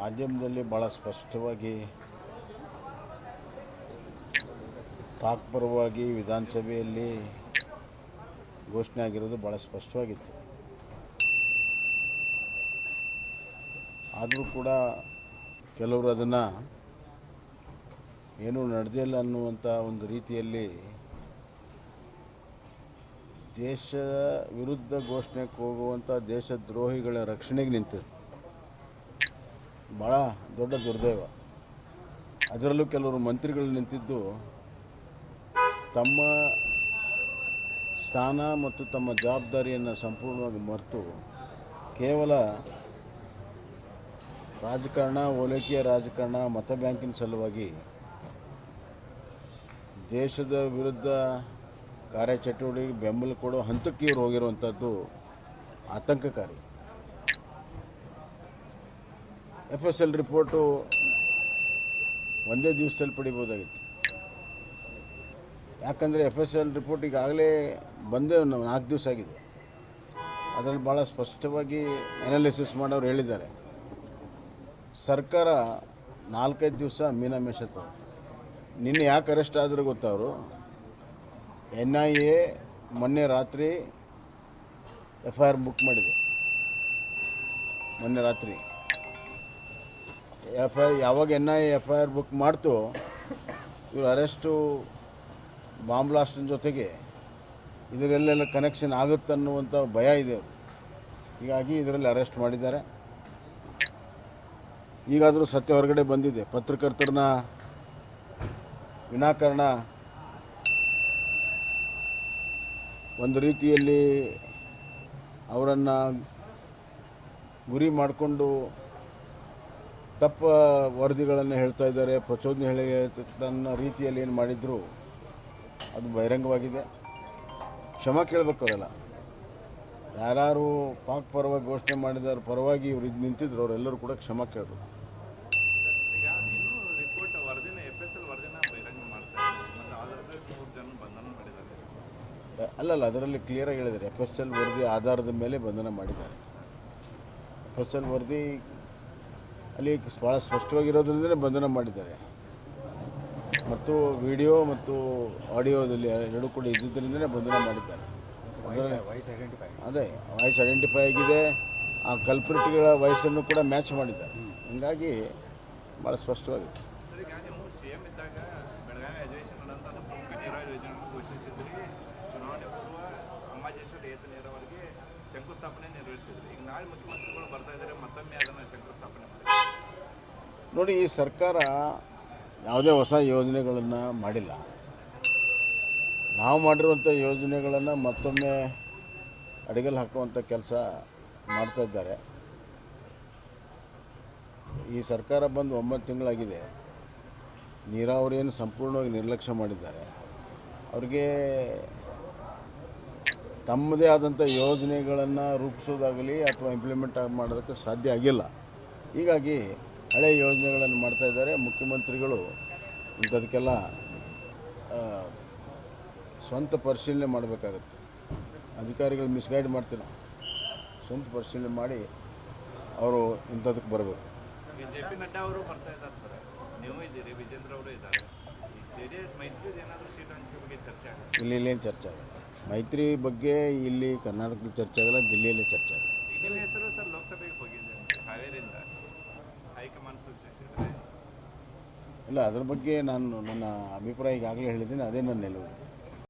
ಮಾಧ್ಯಮದಲ್ಲಿ ಭಾಳ ಸ್ಪಷ್ಟವಾಗಿ ಪಾಕ್ ಪರವಾಗಿ ವಿಧಾನಸಭೆಯಲ್ಲಿ ಘೋಷಣೆ ಆಗಿರೋದು ಭಾಳ ಸ್ಪಷ್ಟವಾಗಿತ್ತು. ಆದರೂ ಕೂಡ ಕೆಲವರು ಅದನ್ನು ಏನೂ ನಡೆದಿಲ್ಲ ಅನ್ನುವಂಥ ಒಂದು ರೀತಿಯಲ್ಲಿ ದೇಶದ ವಿರುದ್ಧ ಘೋಷಣೆಗೆ ಹೋಗುವಂಥ ದೇಶದ್ರೋಹಿಗಳ ರಕ್ಷಣೆಗೆ ನಿಂತಿದೆ. ಭಾಳ ದೊಡ್ಡ ದುರ್ದೈವ. ಅದರಲ್ಲೂ ಕೆಲವರು ಮಂತ್ರಿಗಳು ನಿಂತಿದ್ದು ತಮ್ಮ ಸ್ಥಾನ ಮತ್ತು ತಮ್ಮ ಜವಾಬ್ದಾರಿಯನ್ನು ಸಂಪೂರ್ಣವಾಗಿ ಮರೆತು ಕೇವಲ ರಾಜಕಾರಣ, ಓಲೈಕೆಯ ರಾಜಕಾರಣ, ಮತ ಬ್ಯಾಂಕಿನ ಸಲುವಾಗಿ ದೇಶದ ವಿರುದ್ಧ ಕಾರ್ಯಚಟುವಟಿಕೆಗೆ ಬೆಂಬಲ ಕೊಡೋ ಹಂತಕ್ಕೆ ಇವರು ಹೋಗಿರುವಂಥದ್ದು ಆತಂಕಕಾರಿ. ಎಫ್ ಎಸ್ ಎಲ್ ರಿಪೋರ್ಟು ಒಂದೇ ದಿವಸದಲ್ಲಿ ಪಡಿಬೋದಾಗಿತ್ತು ಯಾಕಂದರೆ ಎಫ್ ಎಸ್ ಎಲ್ ರಿಪೋರ್ಟ್ ಈಗಾಗಲೇ ಬಂದೇ ನಾಲ್ಕು ದಿವಸ ಆಗಿದೆ. ಅದರಲ್ಲಿ ಭಾಳ ಸ್ಪಷ್ಟವಾಗಿ ಅನಾಲಿಸಿಸ್ ಮಾಡೋರು ಹೇಳಿದ್ದಾರೆ. ಸರ್ಕಾರ ನಾಲ್ಕೈದು ದಿವಸ ಮೀನಾಮೇಷ ನಿನ್ನೆ ಯಾಕೆ ಅರೆಸ್ಟ್ ಆದರೂ ಗೊತ್ತವರು ಎನ್ ಐ ಎ ಮೊನ್ನೆ ರಾತ್ರಿ ಎಫ್ ಐ ಆರ್ ಬುಕ್ ಮಾಡಿದೆ. ಮೊನ್ನೆ ರಾತ್ರಿ. ಎಫ್ ಐ ಯಾವಾಗ N I F I R book ಮಾಡ್ತು, ಇವರು ಅರೆಸ್ಟು ಬಾಂಬ್ ಬ್ಲಾಸ್ಟಿನ ಜೊತೆಗೆ ಇದರಲ್ಲೆಲ್ಲ ಕನೆಕ್ಷನ್ ಆಗುತ್ತೆ ಅನ್ನುವಂಥ ಭಯ ಇದೆ ಹೀಗಾಗಿ ಇದರಲ್ಲಿ ಅರೆಸ್ಟ್ ಮಾಡಿದ್ದಾರೆ. ಈಗಾದರೂ ಸತ್ಯ ಹೊರಗಡೆ ಬಂದಿದೆ. ಪತ್ರಕರ್ತರನ್ನ ವಿನಾಕಾರಣ ಒಂದು ರೀತಿಯಲ್ಲಿ ಅವರನ್ನು ಗುರಿ ಮಾಡಿಕೊಂಡು ತಪ್ಪ ವರದಿಗಳನ್ನು ಹೇಳ್ತಾ ಇದ್ದಾರೆ ಪ್ರಚೋದನೆ ಹೇಳಿ ತನ್ನ ರೀತಿಯಲ್ಲಿ ಏನು ಮಾಡಿದ್ರು ಅದು ಬಹಿರಂಗವಾಗಿದೆ. ಕ್ಷಮ ಕೇಳಬೇಕು ಅವರೆಲ್ಲ ಯಾರು ಪಾಕ್ ಪರವಾಗಿ ಘೋಷಣೆ ಮಾಡಿದವ್ರ ಪರವಾಗಿ ಇವ್ರು ಇದು ನಿಂತಿದ್ರು ಅವರೆಲ್ಲರೂ ಕೂಡ ಕ್ಷಮ ಕೇಳಬೇಕು. ಅಲ್ಲಲ್ಲ ಅದರಲ್ಲಿ ಕ್ಲಿಯರಾಗಿ ಹೇಳಿದ್ದಾರೆ. ಎಫ್ ಎಸ್ ಎಲ್ ವರದಿ ಆಧಾರದ ಮೇಲೆ ಬಂಧನ ಮಾಡಿದ್ದಾರೆ. ಎಫ್ ಎಸ್ ಎಲ್ ವರದಿ ಅಲ್ಲಿ ಭಾಳ ಸ್ಪಷ್ಟವಾಗಿರೋದ್ರಿಂದಲೇ ಬಂಧನ ಮಾಡಿದ್ದಾರೆ. ಮತ್ತು ವಿಡಿಯೋ ಮತ್ತು ಆಡಿಯೋದಲ್ಲಿ ಎರಡೂ ಕೂಡ ಇದ್ದಿದ್ದರಿಂದಲೇ ಬಂಧನ ಮಾಡಿದ್ದಾರೆ. ಅದೇ ವಾಯ್ಸ್ ಐಡೆಂಟಿಫೈ ಆಗಿದೆ. ಆ ಕಲ್ಪ್ರಿಟ್ಗಳ ವಯಸ್ಸನ್ನು ಕೂಡ ಮ್ಯಾಚ್ ಮಾಡಿದ್ದಾರೆ. ಹೀಗಾಗಿ ಭಾಳ ಸ್ಪಷ್ಟವಾಗಿದೆ. ಶಂಕುಸ್ಥಾಪನೆ ನೆರವೇರಿಸಿದ್ರು. ಈಗ ನಾಳೆ ಮುಖ್ಯಮಂತ್ರಿಗಳು ಬರ್ತಾ ಇದ್ದಾರೆ ಮತ್ತೊಮ್ಮೆ ಅದನ್ನು ಶಂಕುಸ್ಥಾಪನೆ ಮಾಡಿ. ನೋಡಿ, ಈ ಸರ್ಕಾರ ಯಾವುದೇ ಹೊಸ ಯೋಜನೆಗಳನ್ನು ಮಾಡಿಲ್ಲ. ನಾವು ಮಾಡಿರುವಂಥ ಯೋಜನೆಗಳನ್ನು ಮತ್ತೊಮ್ಮೆ ಅಡಿಗಲ್ ಹಾಕುವಂಥ ಕೆಲಸ ಮಾಡ್ತಾ ಇದ್ದಾರೆ. ಈ ಸರ್ಕಾರ ಬಂದು ಒಂಬತ್ತು ತಿಂಗಳಾಗಿದೆ. ನೀರಾವರಿಯನ್ನು ಸಂಪೂರ್ಣವಾಗಿ ನಿರ್ಲಕ್ಷ್ಯ ಮಾಡಿದ್ದಾರೆ. ಅವ್ರಿಗೆ ತಮ್ಮದೇ ಆದಂಥ ಯೋಜನೆಗಳನ್ನು ರೂಪಿಸೋದಾಗಲಿ ಅಥವಾ ಇಂಪ್ಲಿಮೆಂಟ್ ಮಾಡೋದಕ್ಕೆ ಸಾಧ್ಯ ಆಗಿಲ್ಲ. ಹೀಗಾಗಿ ಹಳೆಯ ಯೋಜನೆಗಳನ್ನು ಮಾಡ್ತಾ ಇದ್ದಾರೆ. ಮುಖ್ಯಮಂತ್ರಿಗಳು ಇಂಥದಕ್ಕೆಲ್ಲ ಸ್ವಂತ ಪರಿಶೀಲನೆ ಮಾಡಬೇಕಾಗತ್ತೆ. ಅಧಿಕಾರಿಗಳು ಮಿಸ್ಗೈಡ್ ಮಾಡ್ತೀರ ಸ್ವಂತ ಪರಿಶೀಲನೆ ಮಾಡಿ ಅವರು ಇಂಥದಕ್ಕೆ ಬರಬೇಕು. ಇಲ್ಲಿ ಇಲ್ಲೇನು ಚರ್ಚೆ ಆಗಲ್ಲ. ಮೈತ್ರಿ ಬಗ್ಗೆ ಇಲ್ಲಿ ಕರ್ನಾಟಕದಲ್ಲಿ ಚರ್ಚೆ ಆಗಲ್ಲ ದಿಲ್ಲಿಯಲ್ಲೇ ಚರ್ಚೆ ಆಗಲ್ಲ ಇಲ್ಲ ಅದ್ರ ಬಗ್ಗೆ ನಾನು ನನ್ನ ಅಭಿಪ್ರಾಯ ಈಗಾಗಲೇ ಹೇಳಿದ್ದೀನಿ ಅದೇ ನನ್ನ ನಿಲುವು.